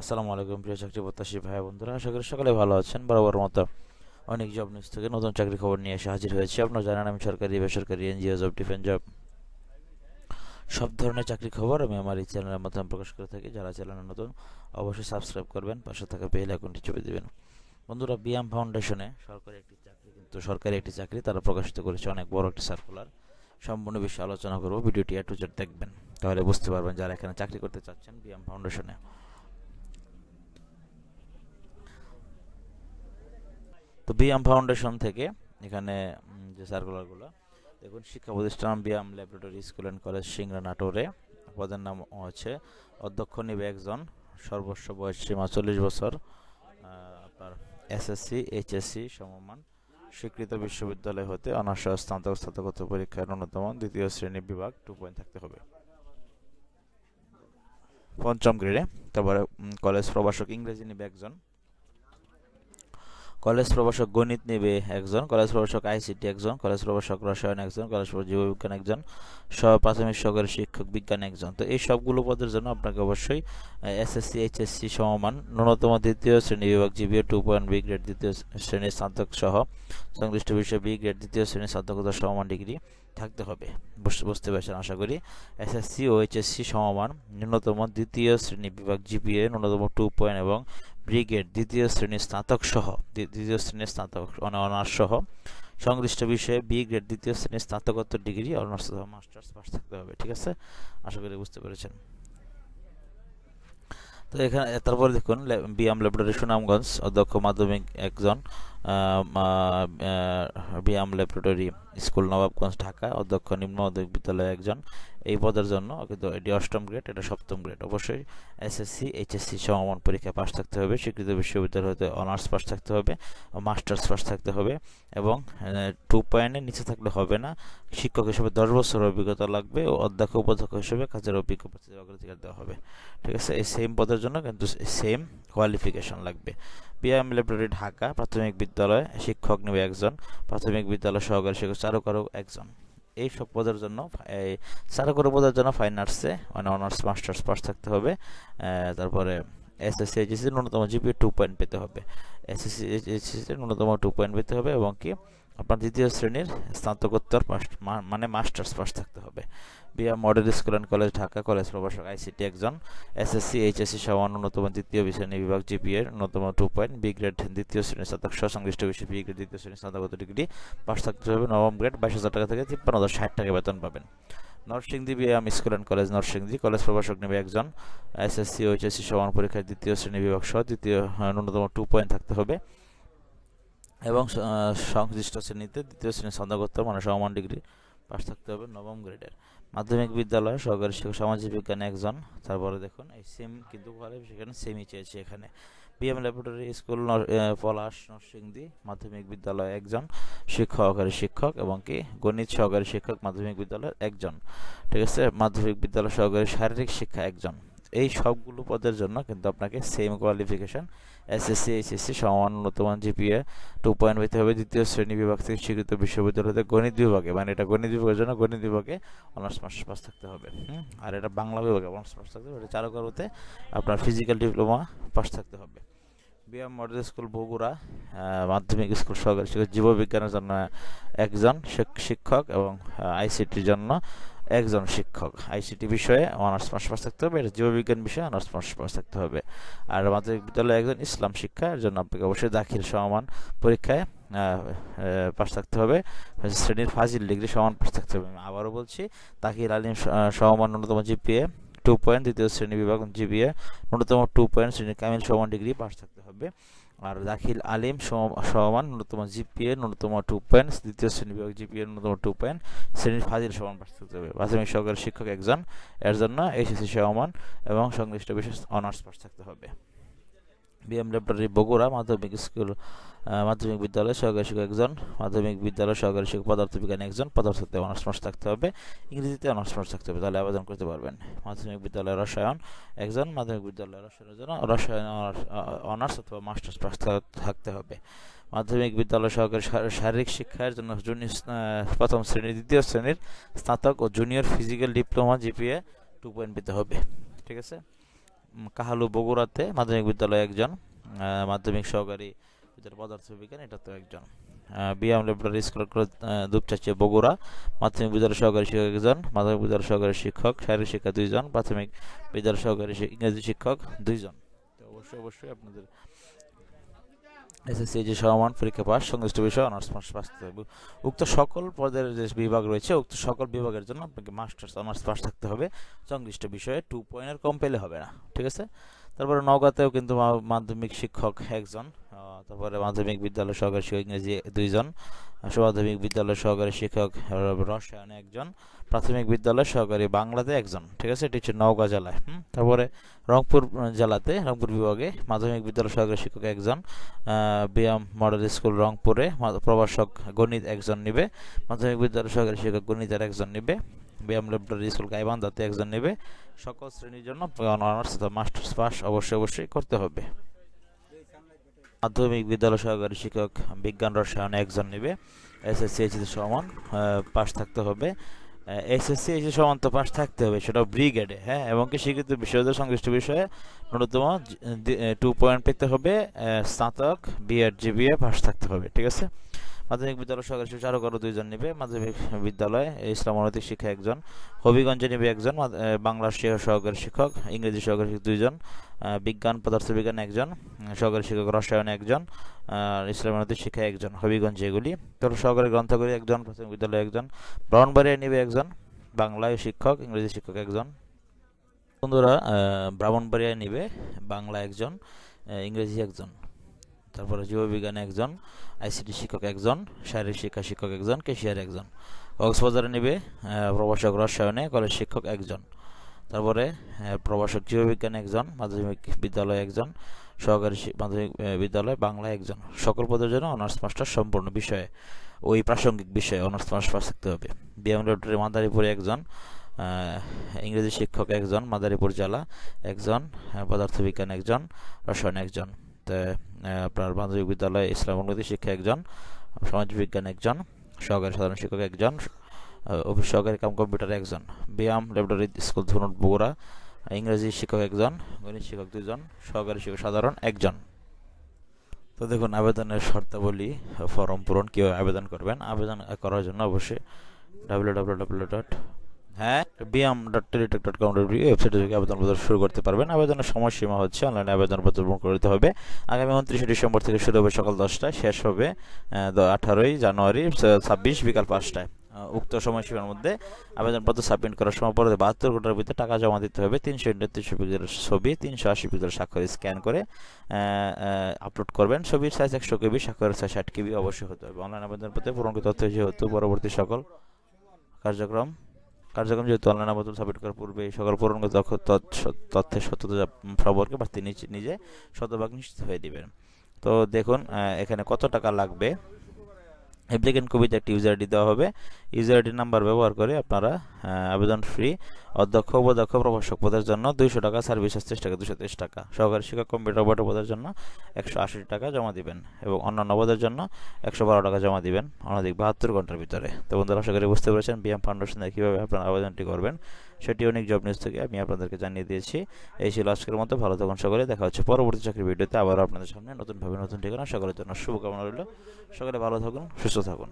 আসসালামু আলাইকুম প্রিয় চাকরি প্রত্যাশী ভাই বন্ধুরা, আশা করি সকালে ভালো আছেন। বরাবর মতো অনেক জব নিউজ থেকে নতুন চাকরি খবর নিয়ে এসে হাজির হয়েছি। আপনারা জানেন আমি সরকারি, বেসরকারি এনজিও জব ডিফেন্স জব সব ধরনের চাকরি খবর আমি আমার এই চ্যানেলের মাধ্যমে প্রকাশ করে থাকি। যারা চ্যানেলে নতুন, অবশ্যই সাবস্ক্রাইব করবেন, পাশে থাকা বেল আইকনটি চেপে দেবেন। বন্ধুরা বিয়াম ফাউন্ডেশনে সরকারি একটি চাকরি, কিন্তু সরকারি একটি চাকরি তারা প্রকাশিত করেছে অনেক বড় একটি সার্কুলার সম্পূর্ণ বিষয়ে আলোচনা করব, ভিডিওটি এ টু জেড দেখবেন। তাহলে বুঝতে পারবেন যারা এখানে চাকরি করতে চাচ্ছেন বিয়াম ফাউন্ডেশনে তো বিয়াম ফাউন্ডেশন থেকে, এখানে যে সার্কুলারগুলো দেখুন, শিক্ষা প্রতিষ্ঠান BM laboratory school and college Singra নাটোরে পদের নাম হচ্ছে অধ্যক্ষ নিবে একজন সর্বোচ্চ বয়স সীমা চল্লিশ বছর আপনার এসএসসি এইচএসসি সমমান, স্বীকৃত বিশ্ববিদ্যালয় হতে অনার্স স্নাতক স্নাতকোত্তর পরীক্ষার অন্যতম দ্বিতীয় শ্রেণি বিভাগ টু পয়েন্ট থাকতে হবে। পঞ্চম গ্রেডে তারপরে কলেজ প্রভাষক ইংরেজি নিবে একজন কলেজ প্রভাষক গণিত নেবে একজন, কলেজ প্রভাষক আইসিটি একজন, কলেজ প্রভাষক রসায়ন একজন, কলেজ প্রভাষক জীববিজ্ঞান একজন, সহ প্রাথমিক সহকারী শিক্ষক বিজ্ঞান একজন। তো এই সবগুলো পদের জন্য আপনাকে অবশ্যই এসএসসি, এইচএসসি সমমান ন্যূনতম দ্বিতীয় শ্রেণি বিভাগ GPA two point B grade দ্বিতীয় শ্রেণির স্নাতক সহ সংশ্লিষ্ট বিষয়ে বি গ্রেড দ্বিতীয় শ্রেণির স্নাতকোত্তর সমমান ডিগ্রি থাকতে হবে। বুঝ- বুঝতে পারছেন আশা করি? এসএসসি ও এইচএসসি সমমান ন্যূনতম দ্বিতীয় শ্রেণি বিভাগ জিপিএ ন্যূনতম টু পয়েন্ট এবং ব্রিগেড, দ্বিতীয় শ্রেণির স্নাতক সহ দ্বিতীয় শ্রেণির স্নাতক অনার্স সহ, সংশ্লিষ্ট বিষয়ে বি গ্রেড দ্বিতীয় শ্রেণির স্নাতকোত্তর ডিগ্রি, অনার্স অথবা মাস্টার্স পাস থাকতে হবে, ঠিক আছে? আশা করি বুঝতে পেরেছেন। তো এখানে, তারপরে দেখুন বিয়াম ল্যাবরেটরি সুনামগঞ্জ, অধ্যক্ষ মাধ্যমিক একজন বিয়াম ল্যাবরেটরি স্কুল নবাবগঞ্জ, ঢাকা, অধ্যক্ষ নিম্ন মাধ্যমিক বিদ্যালয় একজন এই পদের জন্য কিন্তু এটি অষ্টম গ্রেড এটা সপ্তম গ্রেড অবশ্যই এসএসসি এইচএসসি সমমান পরীক্ষায় পাশ থাকতে হবে, স্বীকৃত বিশ্ববিদ্যালয় হতে অনার্স পাস থাকতে হবে মাস্টার্স পাস থাকতে হবে এবং টু পয়েন্টের নিচে থাকলে হবে না। শিক্ষক হিসেবে দশ বছর অভিজ্ঞতা লাগবে ও অধ্যক্ষ উপাধ্যক্ষ হিসেবে কাজের অভিজ্ঞ অগ্রাধিকার দেওয়া হবে। ঠিক আছে? এই সেম পদের জন্য কিন্তু সেম কোয়ালিফিকেশন লাগবে। বিআইএম ল্যাবরেটরি ঢাকা প্রাথমিক বিদ্যালয়, শিক্ষক নেবে একজন, প্রাথমিক বিদ্যালয় সহকারী শিক্ষক চারুকারু একজন। এই সব পদের জন্য এই চারুকারু পদের জন্য ফাইন আর্টসে মানে অনার্স মাস্টার্স পাস থাকতে হবে। তারপরে এসএসসি এইচএসসি ন্যূনতম জিপিএ টু পয়েন্ট পেতে হবে। এসএসসি এইচএসসি ন্যূনতম টু পয়েন্ট পেতে হবে এবং কি আপনার দ্বিতীয় শ্রেণির স্নাতকোত্তর পাস মানে মাস্টার্স পাস থাকতে হবে। বিয়া model school and college, Dhaka college প্রভাষক, আইসিটি একজন। এসএসসি, এইচএসসি সহ ন্যূনতম দ্বিতীয় শ্রেণি বিভাগ জিপিএ ন্যূনতম টু পয়েন্ট বি গ্রেড দ্বিতীয় শ্রেণির স্নাতক সহ সংশ্লিষ্ট বিষয়ে বি গ্রেড দ্বিতীয় শ্রেণির স্নাতকোত্তর ডিগ্রি পাস থাকতে হবে। নবম গ্রেড বাইশ হাজার টাকা থেকে তিপ্পান্ন হাজার ষাট টাকা বেতন পাবেন। Narsingdi BM school and college Narsingdi, college প্রভাষক নেবে একজন। এসএসসি এইচএসসি সমান পরীক্ষায় দ্বিতীয় শ্রেণি বিভাগ সহ দ্বিতীয় ন্যূনতম টু পয়েন্ট থাকতে হবে। এবং সংশ্লিষ্ট শ্রেণীতে দ্বিতীয় শ্রেণির স্নাতকোত্তর মানে সমান ডিগ্রি পাস থাকতে হবে নবম গ্রেডের। মাধ্যমিক বিদ্যালয় সহকারী শিক্ষক, সামাজিক বিজ্ঞানে একজন, তারপরে দেখুন, এই সেম কিন্তু সেখানে সেমই চেয়েছে এখানে। BM laboratory school Palash, Narsingdi, মাধ্যমিক বিদ্যালয় একজন শিক্ষক সহকারী শিক্ষক এবং কি, গণিত সহকারী শিক্ষক, মাধ্যমিক বিদ্যালয়ের একজন। ঠিক আছে? মাধ্যমিক বিদ্যালয় সহকারী শারীরিক শিক্ষা একজন। এই সবগুলো পদের জন্য কিন্তু আপনাকে সেম কোয়ালিফিকেশন এসএসসি এইচএসসি সমান ন্যূনতম জিপিএ টু পয়েন্ট হইতে হবে, দ্বিতীয় শ্রেণি বিভাগ থেকে স্বীকৃত বিশ্ববিদ্যালয়তে গণিত বিভাগে মানে এটা গণিত বিভাগের জন্য গণিত বিভাগে অনার্স মাস্টার্স পাস থাকতে হবে? আর এটা বাংলা বিভাগে অনার্স পাস থাকতে হবে, এটা চারুকারুতে আপনার ফিজিক্যাল ডিপ্লোমা পাস থাকতে হবে বিএম মডেল স্কুল বগুড়া মাধ্যমিক স্কুল সহকারী শিক্ষক, জীববিজ্ঞানের জন্য একজন শিক্ষক এবং আইসিটির জন্য একজন শিক্ষক। আইসিটি বিষয়ে অনার্স পাস পাস থাকতে হবে, এটা জীববিজ্ঞান বিষয়ে অনার্স পাস পাস থাকতে হবে। আর মাধ্যমিক বিদ্যালয়ে একজন ইসলাম শিক্ষা, এর জন্য আপনাকে অবশ্যই দাখিল সমান পরীক্ষায় পাস থাকতে হবে। শ্রেণির ফাজিল ডিগ্রি সমান পাস থাকতে হবে। আবারও বলছি, দাখিল আলিম সমান ন্যূনতম জিপিএ টু পয়েন্ট দ্বিতীয় শ্রেণি বিভাগ জিপিএ ন্যূনতম টু পয়েন্ট শ্রেণির কামিল সমান ডিগ্রি পাস থাকতে হবে। আর দাখিল আলিম সম- সমান, ন্যূনতম জিপিএ, ন্যূনতম টু পয়েন্ট দ্বিতীয় শ্রেণি বিভাগ জিপিএ, ন্যূনতম টু পয়েন্ট শ্রেণির ফাজিল সমান পাশ থাকতে হবে। প্রাথমিক সহকারী শিক্ষক একজন, এর জন্য এইচএসসি সমান এবং সংশ্লিষ্ট বিশেষ অনার্স পাশ থাকতে হবে। বিএম ল্যাবরেটরি বগুড়া মাধ্যমিক স্কুল মাধ্যমিক বিদ্যালয় সহকারী শিক্ষক একজন মাধ্যমিক বিদ্যালয় সহকারী শিক্ষক পদার্থবিজ্ঞান একজন পদার্থতে অনার্স পাস থাকতে হবে, ইংরেজিতে অনার্স পাস থাকতে হবে, তাহলে আবেদন করতে পারবেন। মাধ্যমিক বিদ্যালয় রসায়ন একজন মাধ্যমিক বিদ্যালয় রসায়নের জন্য রসায়ন অনার্স অথবা মাস্টার্স পাস থাকতে হবে। মাধ্যমিক বিদ্যালয় সহকারী শারীরিক শিক্ষার জন্য জুনিয়র প্রথম শ্রেণি, দ্বিতীয় শ্রেণির স্নাতক ও junior physical diploma GPA two point পেতে হবে। ঠিক আছে? কাহালু বগুড়াতে মাধ্যমিক বিদ্যালয়ে একজন মাধ্যমিক সহকারী বিদ্যালয় পদার্থ বিজ্ঞান এটা তো একজন। বিএম ল্যাবরেটরি স্কুল দুপচাচ্ছে বগুড়া, মাধ্যমিক বিদ্যালয় সহকারী শিক্ষক একজন, মাধ্যমিক বিদ্যালয় সহকারী শিক্ষক, শারীরিক শিক্ষা দুইজন, প্রাথমিক বিদ্যালয় সহকারী ইংরেজি শিক্ষক দুইজন। তো অবশ্যই অবশ্যই আপনাদের এসএসসি যে সমান পরীক্ষা পাস, সংশ্লিষ্ট বিষয় অনার্স পাস পাস উক্ত সকল পদের যে বিভাগ রয়েছে, উক্ত সকল বিভাগের জন্য আপনাকে মাস্টার্স, অনার্স পাস থাকতে হবে। সংশ্লিষ্ট বিষয়ে টু পয়েন্টের কম পেলে হবে না, ঠিক আছে? তারপরে নওগাঁতেও কিন্তু মাধ্যমিক শিক্ষক একজন তারপরে মাধ্যমিক বিদ্যালয় সহকারী শিক্ষক ইংরেজি দুইজন মাধ্যমিক বিদ্যালয় সহকারী শিক্ষক রসায়নে একজন, প্রাথমিক বিদ্যালয় সহকারী বাংলাতে একজন, ঠিক আছে এটি হচ্ছে নওগাঁ জেলায়? তারপরে রংপুর জেলাতে, রংপুর বিভাগে মাধ্যমিক বিদ্যালয় সহকারী শিক্ষক একজন বিএম মডেল স্কুল রংপুরে প্রভাষক গণিত একজন নিবে, মাধ্যমিক বিদ্যালয় সহকারী শিক্ষক গণিতের একজন নিবে বিএম ল্যাবরেটরি স্কুল গাইবান্ধাতে একজন নেবে, সকল শ্রেণির জন্য অনার্স অথবা মাস্টার্স পাস অবশ্যই অবশ্যই করতে হবে মাধ্যমিক বিদ্যালয় সহকারী শিক্ষক বিজ্ঞান রসায়নে একজন নেবে। এসএসসি এইচএসি সমান পাশ থাকতে হবে। এসএসসি এইচএসি সমান তো পাশ থাকতে হবে, সেটা ব্রিগেডে হ্যাঁ? এবং কি স্বীকৃত বিশ্ববিদ্যালয় সংশ্লিষ্ট বিষয়ে ন্যূনতম টু পয়েন্ট পেতে হবে। স্নাতক বিএড জিবিএ পাশ থাকতে হবে, ঠিক আছে? মাধ্যমিক বিদ্যালয় সহকারী শিক্ষক আরও দুইজন নেবে, মাধ্যমিক বিদ্যালয় ইসলাম অনৈতিক শিক্ষা একজন, হবিগঞ্জে নেবে একজন বাংলা সহকারী শিক্ষক, ইংরেজি সহকারী শিক্ষক দুইজন বিজ্ঞান পদার্থবিজ্ঞান একজন, সহকারী শিক্ষক রসায়ন একজন ইসলাম অনৈতিক শিক্ষা একজন, হবিগঞ্জ এগুলি। তারপর সহকারী গ্রন্থকারী একজন, প্রাথমিক বিদ্যালয় একজন ব্রাহ্মণবাড়িয়া নেবে একজন, বাংলায় শিক্ষক, ইংরেজি শিক্ষক একজন। বন্ধুরা ব্রাহ্মণবাড়িয়ায় নিবে, বাংলা একজন ইংরেজি একজন। তারপরে জীববিজ্ঞানে একজন, আইসিটি শিক্ষক একজন, শারীরিক শিক্ষা শিক্ষক একজন কেশিয়ার একজন। কক্সবাজারে নেবে প্রভাষক রসায়নে কলেজ শিক্ষক একজন। তারপরে প্রভাষক জীববিজ্ঞানে একজন, মাধ্যমিক বিদ্যালয়ে একজন, সহকারী মাধ্যমিক বিদ্যালয় বাংলা একজন। সকল পদের জন্য অনার্স মাস্টার সম্পূর্ণ বিষয়ে, ওই প্রাসঙ্গিক বিষয়ে অনার্স মাস্টার পাস থাকতে হবে। বিএম ল্যাবরেটরি মাদারীপুরে একজন ইংরেজি শিক্ষক একজন, মাদারীপুর জেলা একজন পদার্থবিজ্ঞান একজন, রসায়ন একজন। তো আপনার মাধ্যমিক বিদ্যালয়ে ইসলাম উন্নতি শিক্ষা একজন সমাজবিজ্ঞান একজন, সহকারী সাধারণ শিক্ষক একজন অফিস সহকারী কাম কম্পিউটার একজন, ব্যায়াম, ল্যাবরেটরি স্কুল ধনুট বগুড়া, ইংরেজি শিক্ষক একজন, গণিত শিক্ষক দুজন, সহকারী শিক্ষক সাধারণ একজন। তো দেখুন, আবেদনের শর্তাবলী ফর্ম পূরণ কীভাবে আবেদন করবেন, আবেদন করার জন্য অবশ্যই ডাব্লিউ ডাব্লিউ ডাব্লিউ ডট হ্যাঁ BM dot teletalk dot com dot ওয়েবসাইটে থেকে আবেদনপত্র শুরু করতে পারবেন। আবেদনের সময়সীমা হচ্ছে অনলাইনে আবেদনপত্র পূরণ করতে হবে। আগামী উনত্রিশে ডিসেম্বর থেকে শুরু হবে সকাল দশটায়, শেষ হবে আঠারোই জানুয়ারি ছাব্বিশ বিকাল পাঁচটায়। উক্ত সময়সীমার মধ্যে আবেদনপত্র সাবমিট করার সময় পরে বাহাত্তর ঘণ্টার ভিতরে টাকা জমা দিতে হবে। তিনশো ইন্টার ছবি, তিনশো আশি পিক্সেলের স্বাক্ষর স্ক্যান করে আপলোড করবেন। ছবির সাইজ একশো কেবি, স্বাক্ষরের সাইজ ষাট কেবি অবশ্যই হতে হবে। অনলাইন আবেদনপত্রে পূরণকৃত তথ্য যেহেতু পরবর্তী সকল কার্যক্রম কার্যক্রম যেহেতু অনলাইন আবেদন সাবমিট করার পূর্বে এই সকল পূরণগত তথ্য- তথ্য- তথ্যের সত্যতা সম্পর্কে বা তিনি নিজে শতভাগ নিশ্চিত হয়ে দিবেন। তো দেখুন এখানে কত টাকা লাগবে? অ্যাপ্লিকেন্ট কবিতে একটি ইউজার আইডি দেওয়া হবে। ইউজার আইডি নাম্বার ব্যবহার করে আপনারা আবেদন ফ্রি অধ্যক্ষ, উপাধ্যক্ষ, প্রভাষক পদের জন্য দুইশো টাকা সার্ভিস তেইশ টাকা দুশো তেইশ টাকা। সহকারী শিক্ষক কম্পিউটার অপারেটর পদের জন্য একশো আশি টাকা জমা দিবেন এবং অন্যান্য পদের জন্য একশো বারো টাকা জমা দিবেন। অনধিক বাহাত্তর ঘণ্টার ভিতরে। তো বন্ধুরা, আশা করি বুঝতে পেরেছেন। বিএম ফাউন্ডেশনে কীভাবে আপনারা আবেদনটি করবেন সেটি অনেক জব নিউজ থেকে আমি আপনাদেরকে জানিয়ে দিয়েছি। এই ছিল আজকের মতো। ভালো থাকুন সকলে। দেখা হচ্ছে পরবর্তী চাকরির ভিডিওতে। আবার আপনাদের সামনে নতুনভাবে নতুন ঠিকানা। সকলের জন্য শুভকামনা রইল। সকলে ভালো থাকুন, সুস্থ থাকুন।